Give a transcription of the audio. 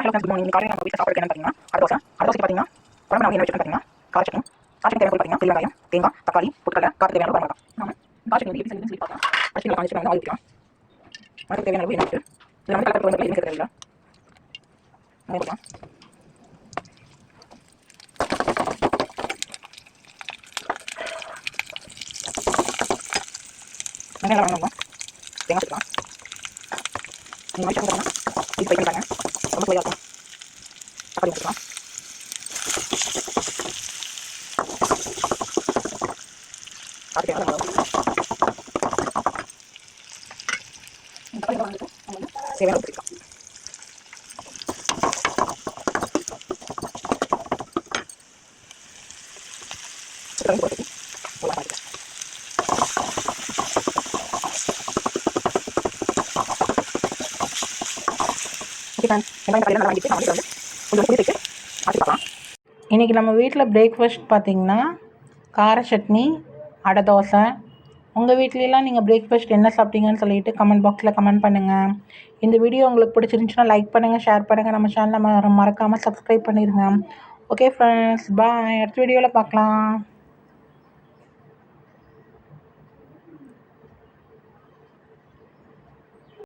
Hello good morning. காலையில் நம்ம வீட்டில் சாப்பிட்றது என்ன பார்த்தீங்கன்னா அரை தோசை. அரை தோசை பார்த்தீங்கன்னா குழம்பு நம்ம என்ன வச்சுருக்கோம் பார்த்தீங்கன்னா கார சட்னி கார சட்னி தேவை பார்த்தீங்கன்னா பெரிய வெங்காயம் தேங்காய் தக்காளி புட்கடலை கார தேவையான வரமாட்டோம் ஆமாம் கார சட்னி எப்படி சொல்லி பார்த்தா ஃபஸ்ட்டு நம்ம காஞ்சி வந்து வைக்கலாம் அதுக்கு தேவையான அளவு என்ன இருக்குது இதில் வந்து கலர் வந்து எதுவும் தேவையில்லை. அதே போடலாம் வெங்காயம் வாங்கணும் தேங்காய் சேர்க்கலாம் இந்த மாதிரி சட்னி இது பைக் பண்ணிட்டாங்க ரொம்ப சுவையாக இருக்கும் தக்காளி வச்சுக்கலாம் அதுக்கு எவ்வளோ அளவு? இந்த தக்காளி வந்துட்டு நம்ம வந்து தேவையான அளவு ஊற்றிக்கலாம் சிக்கன் போட்டு நல்லா பார்த்துக்கலாம் ஓகே ஃப்ரெண்ட்ஸ் வெங்காயம் நல்லா வாங்கிட்டு நம்ம வந்து கொஞ்சம் புளி பார்க்கலாம் இன்றைக்கி நம்ம வீட்டில் பிரேக்ஃபாஸ்ட் பார்த்திங்கன்னா கார சட்னி அடை தோசை. உங்கள் வீட்லலாம் நீங்கள் பிரேக்ஃபாஸ்ட் என்ன சாப்பிட்டீங்கன்னு சொல்லிட்டு கமெண்ட் பாக்ஸில் கமெண்ட் பண்ணுங்கள் இந்த வீடியோ உங்களுக்கு பிடிச்சிருந்துச்சுன்னா லைக் பண்ணுங்கள் ஷேர் பண்ணுங்கள் நம்ம சேனலை மறக்காமல் சப்ஸ்கிரைப் பண்ணிடுங்க ஓகே ஃப்ரெண்ட்ஸ் பாய் அடுத்த வீடியோவில் பார்க்கலாம்.